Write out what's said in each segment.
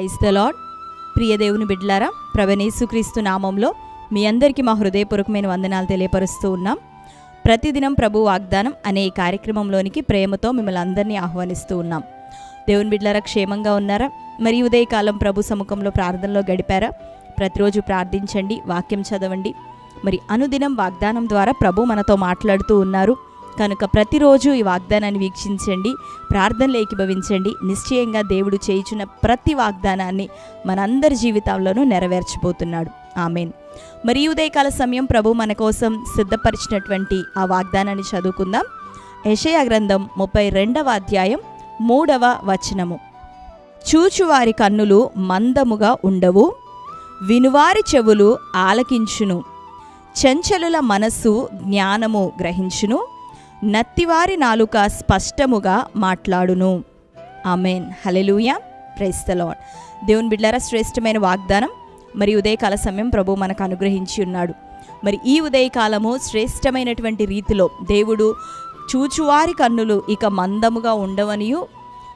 Praise the lord ప్రియ దేవుని బిడ్లారా ప్రవణేసుక్రీస్తు నామంలో మీ అందరికీ మా హృదయపూర్వకమైన వందనాలు తెలియపరుస్తూ ఉన్నాం. ప్రతిదినం ప్రభు వాగ్దానం అనే ఈ కార్యక్రమంలోనికి ప్రేమతో మిమ్మల్ని అందరినీ ఆహ్వానిస్తూ ఉన్నాం. దేవుని బిడ్లారా క్షేమంగా ఉన్నారా? మరి ఉదయకాలం ప్రభు సముఖంలో ప్రార్థనలో గడిపారా? ప్రతిరోజు ప్రార్థించండి వాక్యం చదవండి. మరి అనుదినం వాగ్దానం ద్వారా ప్రభు మనతో మాట్లాడుతూ ఉన్నారు. కనుక ప్రతిరోజు ఈ వాగ్దానాన్ని వీక్షించండి ప్రార్థనలు ఏకీభవించండి నిశ్చయంగా దేవుడు చేయుచున్న ప్రతి వాగ్దానాన్ని మనందరి జీవితంలోనూ నెరవేర్చబోతున్నాడు. ఆమెన్. మరి ఉదయకాల సమయం ప్రభు మన కోసం సిద్ధపరిచినటువంటి ఆ వాగ్దానాన్ని చదువుకుందాం. యెషయా గ్రంథం ముప్పై రెండవ అధ్యాయం మూడవ వచనము. చూచువారి కన్నులు మందముగా ఉండవు వినువారి చెవులు ఆలకించును. చంచలుల మనస్సు జ్ఞానము గ్రహించును. నత్తివారి నాలుక స్పష్టముగా మాట్లాడును. ఆమెన్. హలెలూయా ప్రైస్తలాడ్ దేవుని బిడ్డారా శ్రేష్టమైన వాగ్దానం. మరి ఉదయకాల సమయం ప్రభు మనకు అనుగ్రహించి ఉన్నాడు. మరి ఈ ఉదయకాలము శ్రేష్టమైనటువంటి రీతిలో దేవుడు చూచువారి కన్నులు ఇక మందముగా ఉండవనియు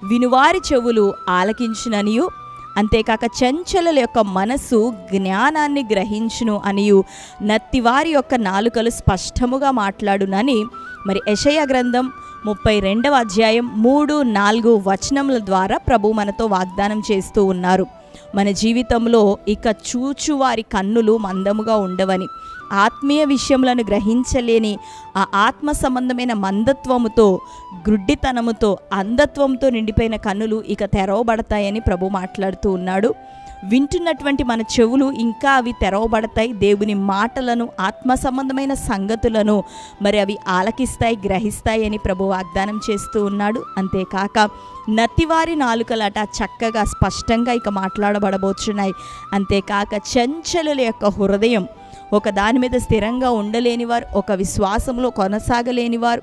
వినువారి చెవులు ఆలకించుననియు అంతేకాక చంచలుల యొక్క మనసు జ్ఞానాన్ని గ్రహించును అనియు. నత్తివారి యొక్క నాలుకలు స్పష్టముగా మాట్లాడునని మరి యషయ గ్రంథం ముప్పై రెండవ అధ్యాయం మూడు నాలుగు వచనముల ద్వారా ప్రభు మనతో వాగ్దానం చేస్తూ ఉన్నారు. మన జీవితంలో ఇక చూచువారి కన్నులు మందముగా ఉండవని ఆత్మీయ విషయములను గ్రహించలేని ఆ ఆత్మ సంబంధమైన మందత్వముతో గ్రుడ్డితనముతో అంధత్వంతో నిండిపోయిన కన్నులు ఇక తెరవబడతాయని ప్రభు మాట్లాడుతూ ఉన్నాడు. వింటున్నటువంటి మన చెవులు ఇంకా అవి తెరవబడతాయి. దేవుని మాటలను ఆత్మ సంబంధమైన సంగతులను మరి అవి ఆలకిస్తాయి గ్రహిస్తాయి అని ప్రభు వాగ్దానం చేస్తూ ఉన్నాడు. అంతేకాక నతివారి నాలుకలట చక్కగా స్పష్టంగా ఇక మాట్లాడబడబోతున్నాయి అంతేకాక చంచలుల యొక్క హృదయం ఒక దాని మీద స్థిరంగా ఉండలేనివారు ఒక విశ్వాసంలో కొనసాగలేనివారు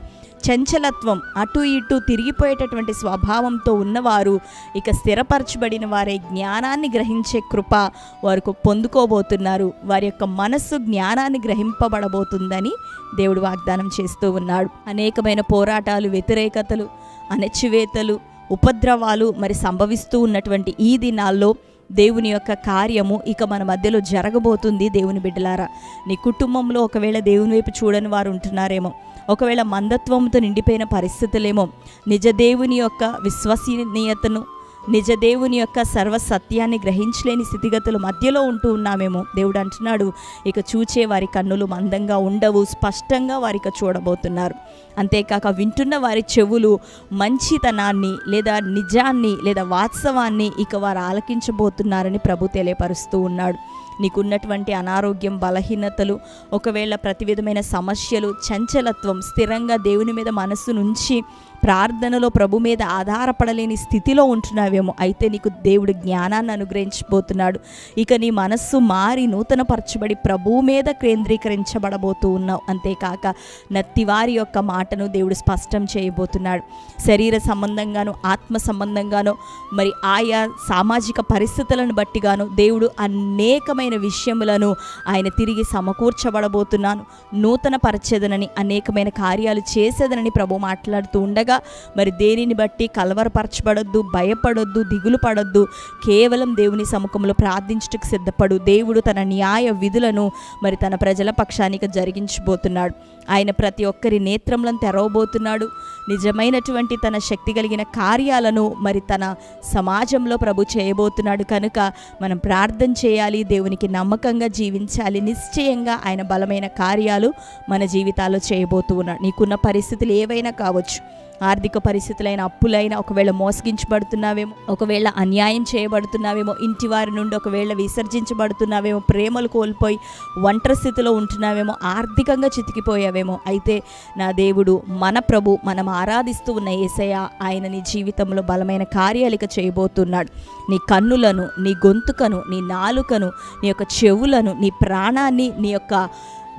చంచలత్వం అటు ఇటు తిరిగిపోయేటటువంటి స్వభావంతో ఉన్నవారు ఇక స్థిరపరచబడిన వారే జ్ఞానాన్ని గ్రహించే కృప వారు పొందుకోబోతున్నారు. వారి యొక్క మనస్సు జ్ఞానాన్ని గ్రహింపబడబోతుందని దేవుడు వాగ్దానం చేస్తూ ఉన్నాడు. అనేకమైన పోరాటాలు వ్యతిరేకతలు అణచివేతలు ఉపద్రవాలు మరి సంభవిస్తూ ఉన్నటువంటి ఈ దినాల్లో దేవుని యొక్క కార్యము ఇక మన మధ్యలో జరగబోతుంది దేవుని బిడ్డలారా. నీ కుటుంబంలో ఒకవేళ దేవుని వైపు చూడని వారు ఉంటున్నారేమో ఒకవేళ మందత్వంతో నిండిపోయిన పరిస్థితులేమో నిజ దేవుని యొక్క విశ్వసనీయతను నిజ దేవుని యొక్క సర్వ సత్యాన్ని గ్రహించలేని స్థితిగతుల మధ్యలో ఉంటూ ఉన్నామేమో. దేవుడు అంటున్నాడు ఇక చూచే వారి కన్నులు మందంగా ఉండవు స్పష్టంగా వారిక చూడబోతున్నారు. అంతేకాక వింటున్న వారి చెవులు మంచితనాన్ని లేదా నిజాన్ని లేదా వాస్తవాన్ని ఇక వారు ఆలకించబోతున్నారని ప్రభు తెలియపరుస్తూ ఉన్నాడు. నీకున్నటువంటి అనారోగ్యం బలహీనతలు ఒకవేళ ప్రతి విధమైన సమస్యలు చంచలత్వం స్థిరంగా దేవుని మీద మనస్సు నుంచి ప్రార్థనలో ప్రభు మీద ఆధారపడలేని స్థితిలో ఉంటున్నావేమో అయితే నీకు దేవుడు జ్ఞానాన్ని అనుగ్రహించబోతున్నాడు. ఇక నీ మనస్సు మారి నూతనపరచబడి ప్రభు మీద కేంద్రీకరించబడబోతూ ఉన్నావు. అంతేకాక నత్తివారి యొక్క మాటను దేవుడు స్పష్టం చేయబోతున్నాడు. శరీర సంబంధంగాను ఆత్మ సంబంధంగాను మరి ఆయా సామాజిక పరిస్థితులను బట్టిగాను దేవుడు అనేకమైన విషయములను ఆయన తిరిగి సమకూర్చబడబోతున్నాను. నూతన పరిచేదనని అనేకమైన కార్యాలు చేసేదనని ప్రభు మాట్లాడుతూ ఉండగా మరి దేనిని బట్టి కలవరపరచబడొద్దు భయపడొద్దు దిగులు పడొద్దు కేవలం దేవుని సముఖంలో ప్రార్థించుటకు సిద్ధపడు. దేవుడు తన న్యాయ విధులను మరి తన ప్రజల పక్షానికి జరిగించబోతున్నాడు. ఆయన ప్రతి ఒక్కరి నేత్రములను తెరవబోతున్నాడు. నిజమైనటువంటి తన శక్తి కలిగిన కార్యాలను మరి తన సమాజంలో ప్రభు చేయబోతున్నాడు. కనుక మనం ప్రార్థన చేయాలి దేవుని దేవునికి నమ్మకంగా జీవించాలి. నిశ్చయంగా ఆయన బలమైన కార్యాలు మన జీవితాల్లో చేయబోతూ ఉన్నాడు నీకున్న పరిస్థితులు ఏవైనా కావచ్చు. ఆర్థిక పరిస్థితులైన అప్పులైన ఒకవేళ మోసగించబడుతున్నావేమో ఒకవేళ అన్యాయం చేయబడుతున్నావేమో ఇంటి వారి నుండి ఒకవేళ విసర్జించబడుతున్నావేమో ప్రేమలు కోల్పోయి ఒంటరి స్థితిలో ఉంటున్నావేమో ఆర్థికంగా చితికిపోయావేమో అయితే నా దేవుడు మన ప్రభు మనం ఆరాధిస్తూ ఉన్న ఏసయ్య ఆయన నీ జీవితంలో బలమైన కార్యాలిక చేయబోతున్నాడు. నీ కన్నులను నీ గొంతుకను నీ నాలుకను నీ యొక్క చెవులను నీ ప్రాణాన్ని నీ యొక్క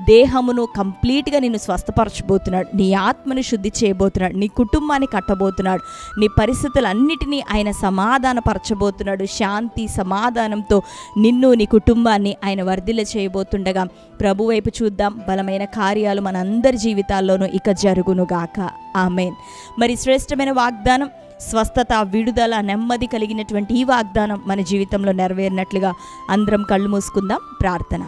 దేహమును కంప్లీట్గా నిన్ను స్వస్థపరచబోతున్నాడు. నీ ఆత్మని శుద్ధి చేయబోతున్నాడు. నీ కుటుంబాన్ని కట్టబోతున్నాడు. నీ పరిస్థితులన్నిటినీ ఆయన సమాధానపరచబోతున్నాడు. శాంతి సమాధానంతో నిన్ను నీ కుటుంబాన్ని ఆయన వర్ధిల్ల చేయబోతుండగా ప్రభు వైపు చూద్దాం. బలమైన కార్యాలు మనందరి జీవితాల్లోనూ ఇక జరుగునుగాక ఆమెన్. మరి శ్రేష్టమైన వాగ్దానం స్వస్థత విడుదల నెమ్మది కలిగినటువంటి ఈ వాగ్దానం మన జీవితంలో నెరవేరినట్లుగా అందరం కళ్ళు మూసుకుందాం. ప్రార్థన.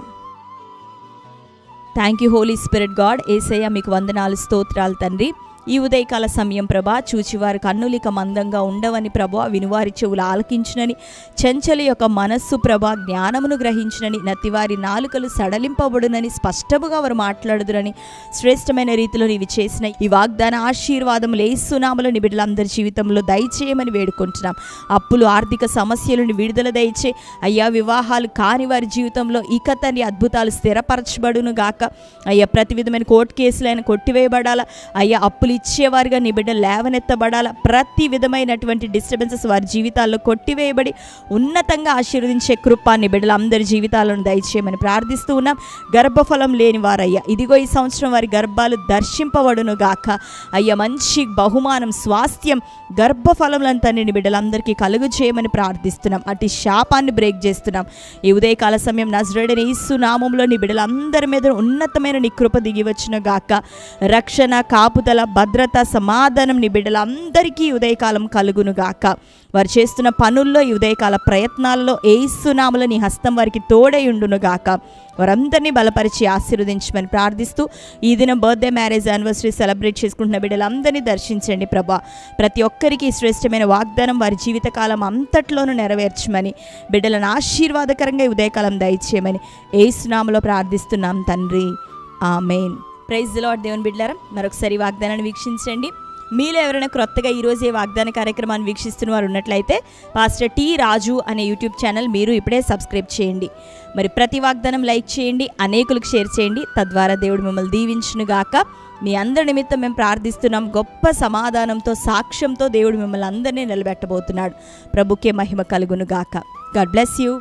Thank you holy spirit God Yesayya మీకు వందనాలు స్తోత్రాలు తండ్రి. ఈ ఉదయకాల సమయం ప్రభా చూచివారి కన్నులిక మందంగా ఉండవని ప్రభా వినువారి చెవులు ఆలకించినని చెంచల యొక్క మనస్సు ప్రభా జ్ఞానమును గ్రహించినని నత్తివారి నాలుకలు సడలింపబడునని స్పష్టముగా వారు మాట్లాడుదురని శ్రేష్టమైన రీతిలో నీవి చేసిన ఈ వాగ్దాన ఆశీర్వాదములు ఏసునామలు నీ బిడ్డలందరి జీవితంలో దయచేయమని వేడుకుంటున్నాం. అప్పులు ఆర్థిక సమస్యలను విడుదల దయచే అయ్యా వివాహాలు కాని వారి జీవితంలో ఇక తండ్రి అద్భుతాలు స్థిరపరచబడును గాక అయ్యా ప్రతి విధమైన కోర్టు కేసులైన కొట్టివేయబడాలా. అయ్యా అప్పులు ఇచ్చేవారుగా నీ బిడ్డ లేవనెత్తబడాల? ప్రతి విధమైనటువంటి డిస్టర్బెన్సెస్ వారి జీవితాల్లో కొట్టివేయబడి ఉన్నతంగా ఆశీర్వదించే కృప నీ అందరి జీవితాలను దయచేయమని ప్రార్థిస్తూ ఉన్నాం. గర్భఫలం లేని వారయ్యా ఇదిగో ఈ సంవత్సరం వారి గర్భాలు దర్శింపబడును గాక అయ్యా మంచి బహుమానం స్వాస్థ్యం గర్భఫలములను తండ్రిని బిడ్డలందరికీ కలుగు చేయమని ప్రార్థిస్తున్నాం. అటు శాపాన్ని బ్రేక్ చేస్తున్నాం. ఈ ఉదయకాల సమయం నజరేడని ఇస్సు నామంలో నీ బిడ్డలందరి మీద ఉన్నతమైన నీ కృప దిగి వచ్చిన గాక రక్షణ కాపుదల భద్రత సమాధానం నీ బిడ్డలందరికీ ఉదయకాలం కలుగును గాక వారు చేస్తున్న పనుల్లో ఈ ఉదయకాల ప్రయత్నాల్లో ఏసునాముల నీ హస్తం వారికి తోడై ఉండునుగాక. వారందరినీ బలపరిచి ఆశీర్వదించమని ప్రార్థిస్తూ ఈ దినం బర్త్డే మ్యారేజ్ యానివర్సరీ సెలబ్రేట్ చేసుకుంటున్న బిడ్డలందరినీ దర్శించండి ప్రభా. ప్రతి ఒక్కరికి శ్రేష్టమైన వాగ్దానం వారి జీవితకాలం అంతట్లోనూ నెరవేర్చమని బిడ్డలను ఆశీర్వాదకరంగా ఉదయకాలం దయచేయమని ఏసునామలో ప్రార్థిస్తున్నాం తండ్రి. ఆమెన్. ప్రైజ్ లాడ్ దేవుని బిడ్డారా మరొకసారి వాగ్దానాన్ని వీక్షించండి. మీలో ఎవరైనా క్రొత్తగా ఈరోజు ఈ వాగ్దాన కార్యక్రమాన్ని వీక్షిస్తున్న వారు ఉన్నట్లయితే పాస్టర్ టీ రాజు అనే యూట్యూబ్ ఛానల్ మీరు ఇప్పుడే సబ్స్క్రైబ్ చేయండి. మరి ప్రతి వాగ్దానం లైక్ చేయండి అనేకులకు షేర్ చేయండి. తద్వారా దేవుడు మిమ్మల్ని దీవించునుగాక. మీ అందరి నిమిత్తం మేము ప్రార్థిస్తున్నాం. గొప్ప సమాధానంతో సాక్ష్యంతో దేవుడు మిమ్మల్ని అందరినీ నిలబెట్టబోతున్నాడు. ప్రభుకే మహిమ కలుగును గాక గాడ్ బ్లెస్ యూ